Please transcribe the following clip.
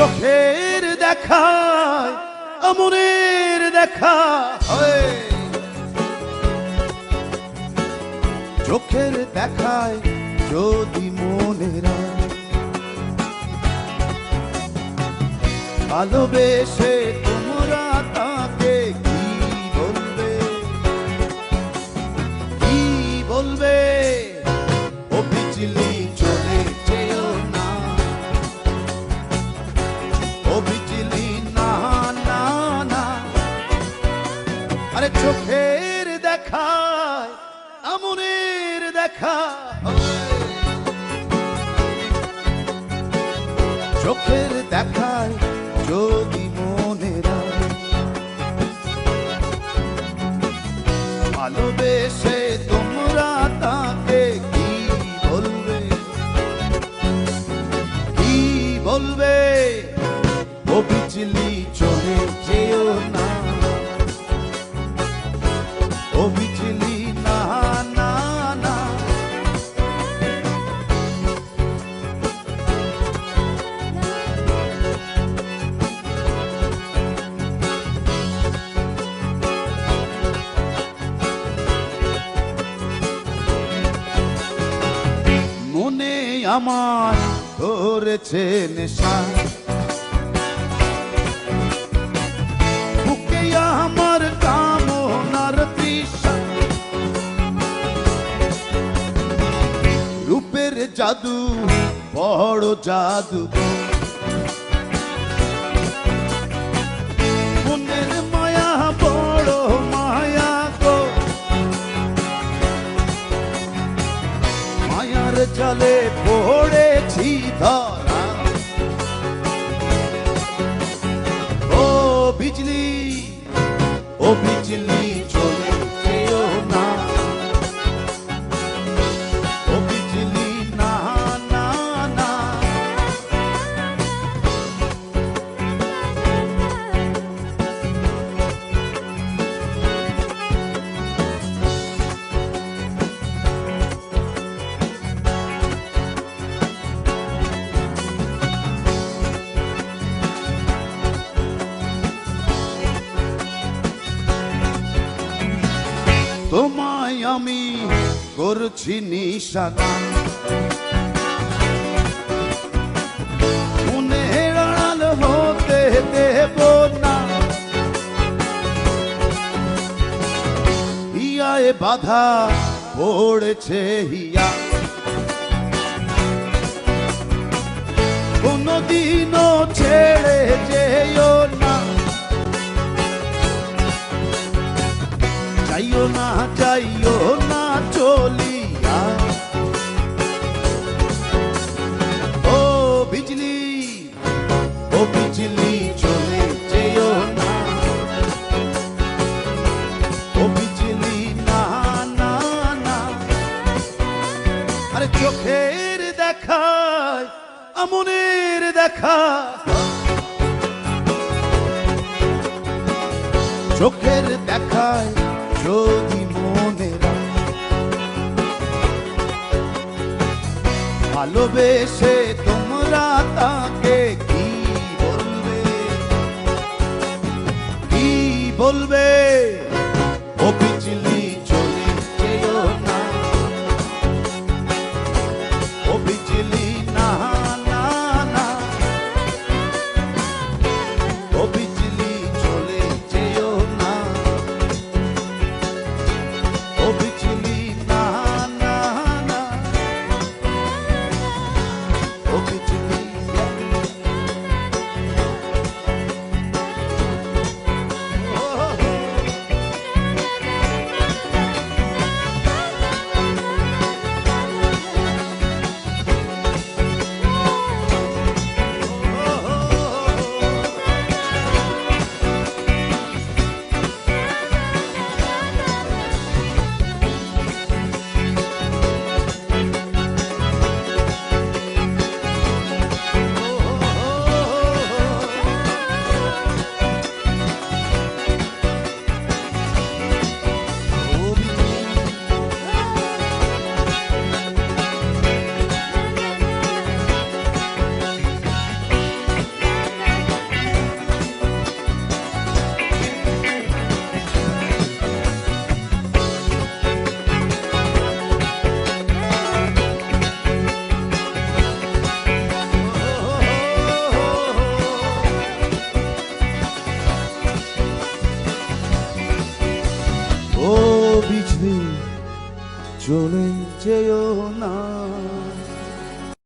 চোখের দেখা আমনের দেখা চোখের দেখায় যদি মনেরা ভালোবেসে তোমরা চোখের দেখায় যদি মনেরা ভালোবেসে তোমরা আমার ধরেছে নেশা। বুকে আমার কামনার তৃষা। রূপের জাদু বড় জাদু। মায়ার জলে পড়েছি ধরা তোমায় আমি করছি নিশানা। মনে আড়াল হতে দেব না। হিয়ায় বাধা পড়েছে হিয়া। কোনদিনও ছেড়ে চোখের দেখায় যদি মনেরা ভালোবেসে তোমরা তাকে কি বলবে? কি বলবে? চলে যেও না।